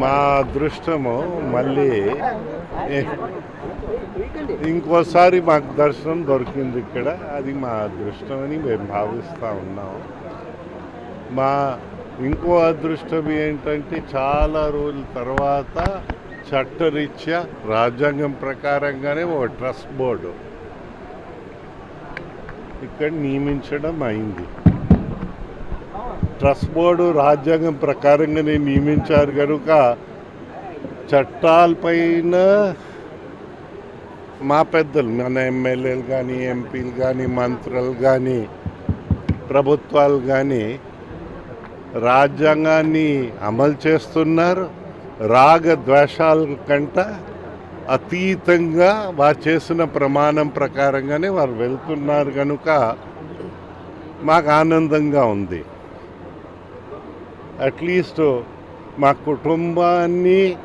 మా అదృష్టము మళ్ళీ ఇంకోసారి మాకు దర్శనం దొరికింది ఇక్కడ. అది మా అదృష్టం అని మేము భావిస్తూ ఉన్నాం. మా ఇంకో అదృష్టం ఏంటంటే చాలా రోజుల తర్వాత చట్టరీత్యా రాజ్యాంగం ప్రకారంగానే ఒక ట్రస్ట్ బోర్డు ఇక్కడ నియమించడం అయింది. ట్రస్ట్ బోర్డు రాజ్యాంగం ప్రకారంగానే నియమించారు కనుక చట్టాలపైన మా పెద్దలు మన ఎమ్మెల్యేలు కానీ ఎంపీలు కానీ మంత్రులు కానీ ప్రభుత్వాలు కానీ రాజ్యాంగాన్ని అమలు చేస్తున్నారు. రాగ ద్వేషాల కంట అతీతంగా వారు చేసిన ప్రమాణం ప్రకారంగానే వారు వెళ్తున్నారు కనుక మాకు ఆనందంగా ఉంది. అట్లీస్ట్ మా కుటుంబాన్ని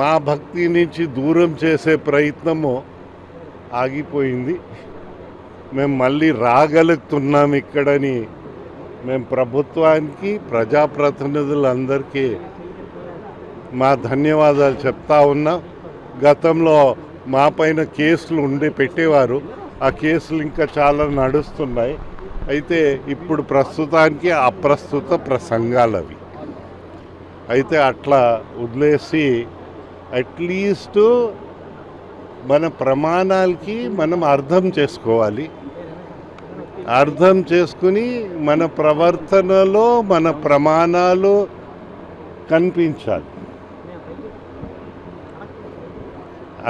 మా భక్తి నుంచి దూరం చేసే ప్రయత్నము ఆగిపోయింది. మేము మళ్ళీ రాగలుగుతున్నాం ఇక్కడని మేము ప్రభుత్వానికి ప్రజాప్రతినిధులందరికీ మా ధన్యవాదాలు చెప్తా ఉన్నాం. గతంలో మా పైన కేసులు ఉండి పెట్టేవారు. ఆ కేసులు ఇంకా చాలా నడుస్తున్నాయి. అయితే ఇప్పుడు ప్రస్తుతానికి అప్రస్తుత ప్రసంగాలు అవి అయితే అట్లా వదిలేసి అట్లీస్ట్ మన ప్రమాణాలకి మనం అర్థం చేసుకోవాలి. అర్థం చేసుకుని మన ప్రవర్తనలో మన ప్రమాణాలు కనిపించాలి.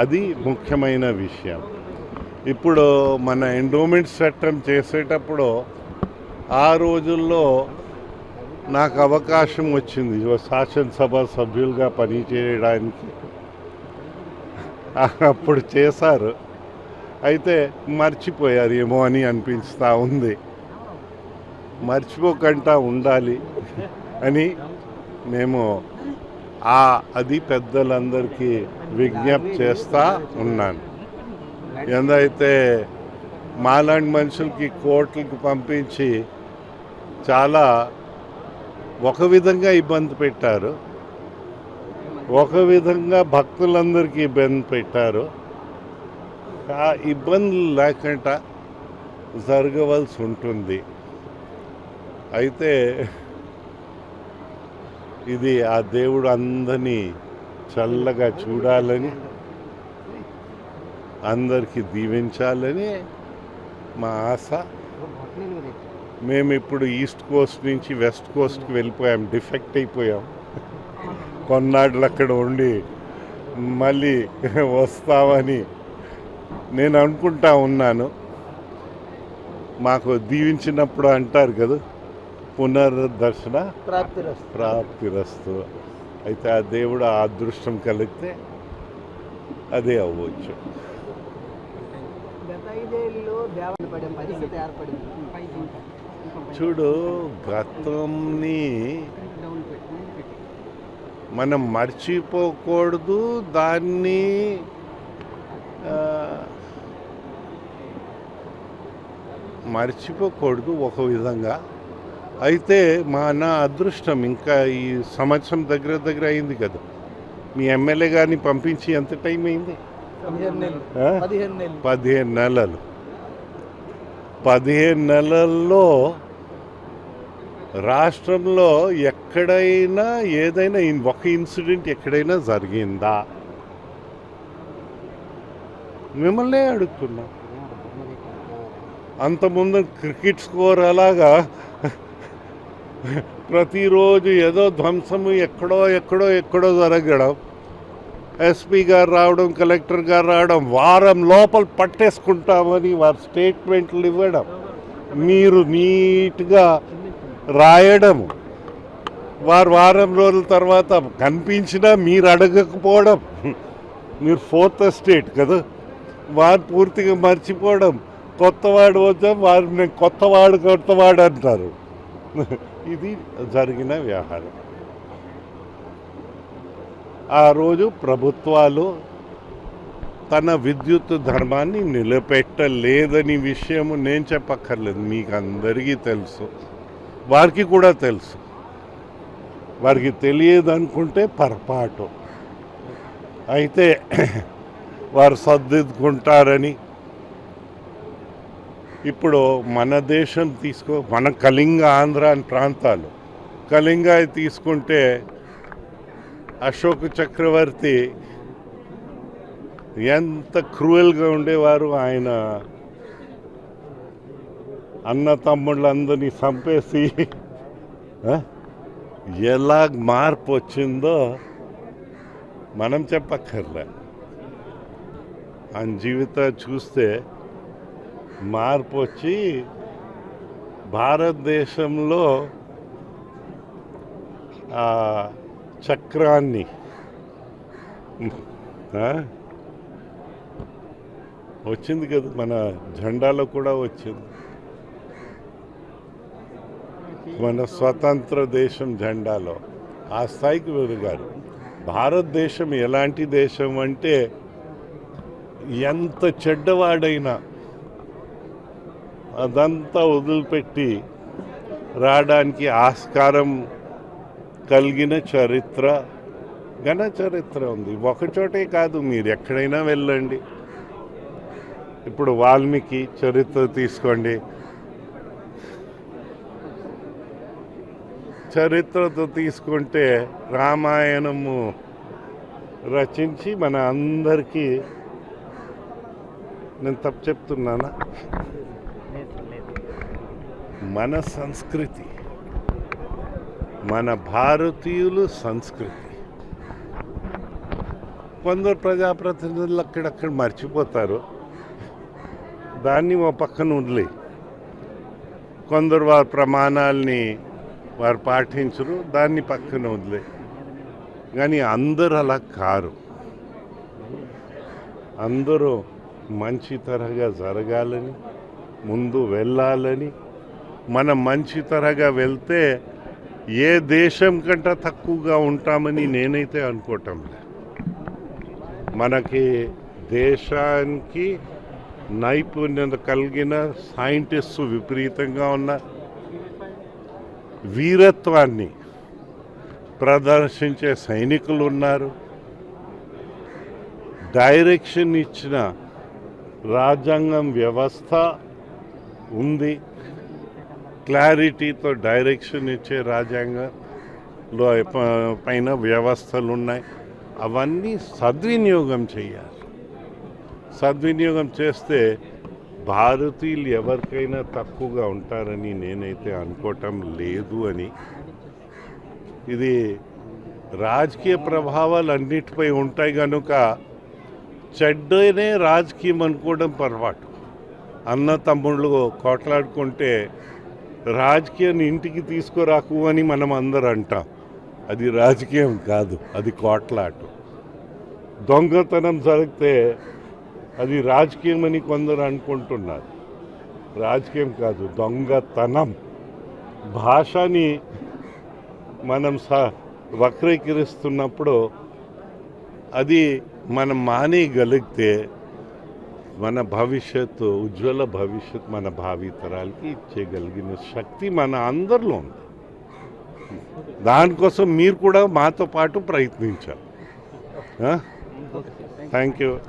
అది ముఖ్యమైన విషయం. ఇప్పుడు మన ఎండోమెంట్ చట్టం చేసేటప్పుడు ఆ రోజుల్లో నాకు అవకాశం వచ్చింది. శాసనసభ సభ్యులుగా పనిచేయడానికి అప్పుడు చేశారు. అయితే మర్చిపోయారు ఏమో అని అనిపిస్తూ ఉంది. మర్చిపోకుండా ఉండాలి అని మేము ఆ అది పెద్దలందరికీ విజ్ఞప్తి చేస్తూ ఉన్నాను. ఎందైతే మాలాంటి మనుషులకి కోర్టులకు పంపించి చాలా ఒక విధంగా ఇబ్బంది పెట్టారు. ఒక విధంగా భక్తులందరికీ ఇబ్బంది పెట్టారు. ఆ ఇబ్బందులు లేకుండా జరగవలసి ఉంటుంది. అయితే ఇది ఆ దేవుడు అందరినీ చల్లగా చూడాలని అందరికీ దీవించాలని మా ఆశ. మేము ఇప్పుడు ఈస్ట్ కోస్ట్ నుంచి వెస్ట్ కోస్ట్కి వెళ్ళిపోయాం డిఫెక్ట్ అయిపోయాం. కొన్నాళ్ళు అక్కడ ఉండి మళ్ళీ వస్తామని నేను అనుకుంటా ఉన్నాను. మాకు దీవించినప్పుడు అంటారు కదా పునర్దర్శన ప్రాప్తిరస్తు. అయితే ఆ దేవుడు ఆ అదృష్టం కలిగితే అదే అవ్వచ్చు. ఐదేళ్ళలో దేవాలయం పడే పరిస్థితి ఏర్పడింది. చూడు గతంని మనం మర్చిపోకూడదు దాన్ని మర్చిపోకూడదు ఒక విధంగా. అయితే మా నా అదృష్టం ఇంకా ఈ సంవత్సరం దగ్గర దగ్గర అయింది కదా. మీ ఎమ్మెల్యే గారిని పంపించి ఎంత టైం అయింది? పదిహేను నెలలు? పదిహేను నెలలు. పదిహేను నెలలు. పదిహేను నెలల్లో రాష్ట్రంలో ఎక్కడైనా ఏదైనా ఒక ఇన్సిడెంట్ ఎక్కడైనా జరిగిందా? మిమ్మల్నే అడుగుతున్నా. అంతకుముందు క్రికెట్ స్కోర్ అలాగా ప్రతిరోజు ఏదో ధ్వంసము ఎక్కడో ఎక్కడో ఎక్కడో జరగడం. ఎస్పీ గారు రావడం కలెక్టర్ గారు రావడం వారం లోపల పట్టేసుకుంటామని వారు స్టేట్మెంట్లు ఇవ్వడం మీరు నీట్గా రాయడము వారు వారం రోజుల తర్వాత కనిపించినా మీరు అడగకపోవడం మీరు ఫోర్త్ స్టేట్ కదా వారు పూర్తిగా మర్చిపోవడం కొత్తవాడు వద్దాం వారు నేను కొత్తవాడు కొత్తవాడు అంటారు. ఇది జరిగిన వ్యవహారం. ఆ రోజు ప్రభుత్వాలు తన విద్యుత్ ధర్మాన్ని నిలబెట్టలేదని విషయము నేను చెప్పక్కర్లేదు. మీకు అందరికీ తెలుసు. వారికి కూడా తెలుసు. వారికి తెలియదు అనుకుంటే పొరపాటు. అయితే వారు సర్దిద్దుకుంటారని ఇప్పుడు మన దేశం తీసుకో మన కళింగ ఆంధ్ర అని ప్రాంతాలు. కళింగ తీసుకుంటే అశోక్ చక్రవర్తి ఎంత క్రూయల్గా ఉండేవారు. ఆయన అన్న తమ్ముళ్ళందరినీ చంపేసి ఎలా మార్పు వచ్చిందో మనం చెప్పక్కర్లే. ఆయన జీవితం చూస్తే మార్పు వచ్చి భారతదేశంలో చక్రాన్ని. వచ్చింది కదా మన జెండాలో కూడా వచ్చింది. మన స్వతంత్ర దేశం జెండాలో. ఆ స్థాయికి వెలిగారు భారతదేశం ఎలాంటి దేశం అంటే ఎంత చెడ్డవాడైనా అదంతా వదిలిపెట్టి రావడానికి ఆస్కారం కలిగిన చరిత్ర ఘన చరిత్ర ఉంది. ఒకచోటే కాదు మీరు ఎక్కడైనా వెళ్ళండి. ఇప్పుడు వాల్మీకి చరిత్ర తీసుకోండి. చరిత్రతో తీసుకుంటే రామాయణము రచించి మన అందరికీ నేను తప్పు చెప్తున్నానా? మన సంస్కృతి. మన భారతీయులు సంస్కృతి. కొందరు ప్రజాప్రతినిధులు అక్కడక్కడ మర్చిపోతారు. దాన్ని ఓ పక్కన వదిలే కొందరు వారి ప్రమాణాల్ని వారు పాటించరు దాన్ని పక్కన వదిలే కానీ అందరూ అలా కారు. అందరూ మంచి తరగా జరగాలని ముందు వెళ్ళాలని మనం మంచి తరగా వెళ్తే ఏ దేశం కంటే తక్కువగా ఉంటామని నేనైతే అనుకోవటం మనకి దేశానికి నైపుణ్యత కలిగిన సైంటిస్ట్ విపరీతంగా ఉన్న వీరత్వాన్ని ప్రదర్శించే సైనికులు ఉన్నారు. డైరెక్షన్ ఇచ్చిన రాజ్యాంగం వ్యవస్థ ఉంది. క్లారిటీతో డైరెక్షన్ ఇచ్చే రాజ్యాంగంలో ప- పైన వ్యవస్థలు ఉన్నాయి అవన్నీ సద్వినియోగం చేయాలి. సద్వినియోగం చేస్తే భారతీయులు ఎవరికైనా తక్కువగా ఉంటారని నేనైతే అనుకోవటం లేదు అని. ఇది రాజకీయ ప్రభావాలు అన్నిటిపై ఉంటాయి కనుక చెడ్డనే రాజకీయం అనుకోవడం పొరపాటు. అన్న తమ్ముళ్ళు కోట్లాడుకుంటే రాజకీయాన్ని ఇంటికి తీసుకురాకు అని మనం అందరు అంటాం అది రాజకీయం కాదు అది కోట్లాట. దొంగతనం జరిగితే అది రాజకీయం అని కొందరు అనుకుంటున్నారు. రాజకీయం కాదు దొంగతనం. భాషని మనం స వక్రీకరిస్తున్నప్పుడు అది మనం మానేయగలిగితే మన భవిష్యత్తు ఉజ్వల భవిష్యత్ మన భావితరాలకి ఇచ్చేయగలిగిన శక్తి మన అందరిలో ఉంది. దానికోసం మీరు కూడా మాతో పాటు ప్రయత్నించాలి. Thank you